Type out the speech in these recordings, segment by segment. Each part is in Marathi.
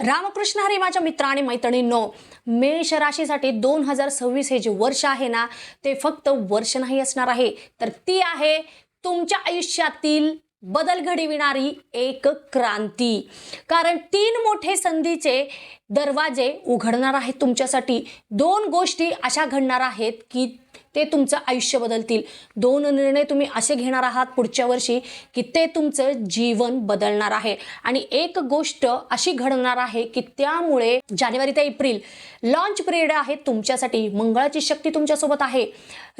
रामकृष्ण हरी माझ्या मित्र आणि मैत्रिणींनो मेष राशीसाठी दोन हजार सव्वीस हे जे वर्ष आहे ना ते फक्त वर्ष नाही असणार आहे. तर ती आहे तुमच्या आयुष्यातील बदल घडविणारी एक क्रांती. कारण तीन मोठे संधीचे दरवाजे उघडणार आहेत तुमच्यासाठी. दोन गोष्टी अशा घडणार आहेत की ते तुमचं आयुष्य बदलतील. दोन निर्णय तुम्ही असे घेणार आहात पुढच्या वर्षी की ते तुमचं जीवन बदलणार आहे. आणि एक गोष्ट अशी घडणार आहे की त्यामुळे जानेवारी ते एप्रिल लॉन्च पिरियड आहे तुमच्यासाठी. मंगळाची शक्ती तुमच्यासोबत आहे.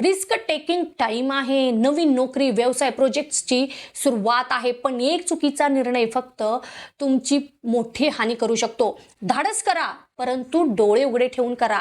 रिस्क टेकिंग टाईम आहे. नवीन नोकरी व्यवसाय प्रोजेक्ट्सची सुरुवात आहे. पण एक चुकीचा निर्णय फक्त तुमची मोठी हानी करू शकतो. धाडस करा. परंतु डोळे उघडे ठेवून करा.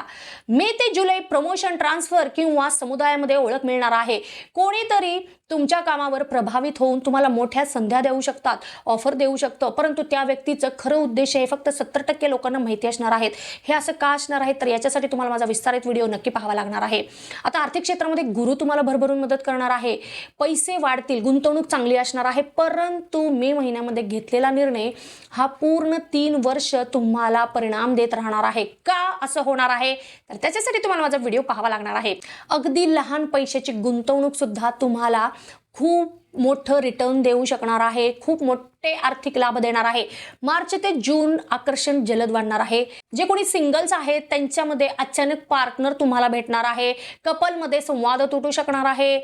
मे ते जुलै प्रमोशन ट्रान्सफर किंवा समुदायामध्ये ओळख मिळणार आहे. कोणीतरी तुमच्या कामावर प्रभावित होऊन तुम्हाला मोठ्या संध्या देऊ शकतात ऑफर देऊ शकतं. परंतु त्या व्यक्तीचं खरं उद्देश हे फक्त सत्तर टक्के लोकांना माहिती असणार आहेत. हे असं का असणार आहे? तर याच्यासाठी तुम्हाला माझा विस्तारित व्हिडिओ नक्की पाहावा लागणार आहे. आता आर्थिक क्षेत्रामध्ये गुरु तुम्हाला भरभरून मदत करणार आहे. पैसे वाढतील गुंतवणूक चांगली असणार आहे. परंतु मे महिन्यामध्ये घेतलेला निर्णय हा पूर्ण तीन वर्ष तुम्हाला परिणाम देत राहणार आहे? का असं होणार आहे? तर त्याच्यासाठी तुम्हाला माझा व्हिडिओ पाहावा लागणार आहे. अगदी लहान पैशाची गुंतवणूक सुद्धा तुम्हाला खूप मोठं रिटर्न देऊ शकणार आहे. खूप मोठे आर्थिक लाभ देणार आहे. मार्च ते जून आकर्षण जलद वाढणार आहे. जे कोणी सिंगल्स आहेत त्यांच्यामध्ये अचानक पार्टनर तुम्हाला भेटणार आहे. कपलमध्ये संवाद तुटू शकणार आहे.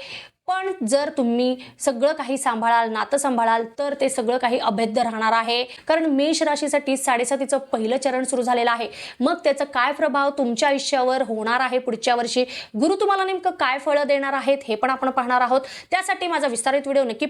पण जर तुम्ही सगळं काही सांभाळाल नातं सांभाळाल तर ते सगळं काही अभेद्य राहणार आहे. कारण मेष राशीसाठी साडेसातीचं पहिलं चरण सुरू झालेलं आहे. मग त्याचा काय प्रभाव तुमच्या आयुष्यावर होणार आहे पुढच्या वर्षी? गुरु तुम्हाला नेमकं काय फळं देणार आहेत हे पण आपण पाहणार आहोत. त्यासाठी माझा विस्तारित व्हिडिओ नक्की